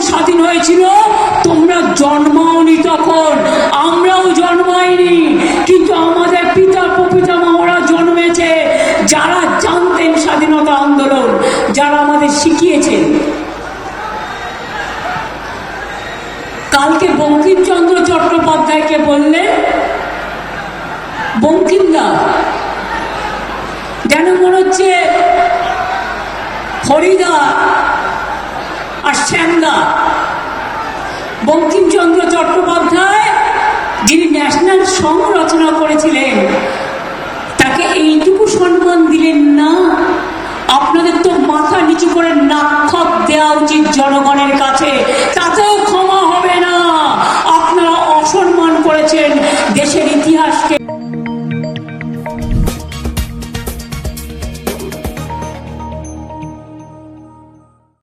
স্বাধীন হয়েছিল, তোমরা জন্মাওনি তখন। আমরাও জন্মাইনি। কিন্তু আমাদের পিতা প্রপিতামহরা জন্মেছে। যারা জানতেন স্বাধীনতা আন্দোলন, যারা আমাদের শিখিয়েছেন। কালকে বঙ্কিমচন্দ্র চট্টোপাধ্যায়কে বললেন বঙ্কিমদা, যেন মনে হচ্ছে হরিদা বঙ্কিমচন্দ্র চট্টোপাধ্যায়, যিনি ন্যাশনাল সং রচনা করেছিলেন, তাকে এইটুকু সম্মান দিলেন না। আপনাদের তো মাথা নিচু করে নাক্ষত দেওয়া উচিত জনগণের কাছে।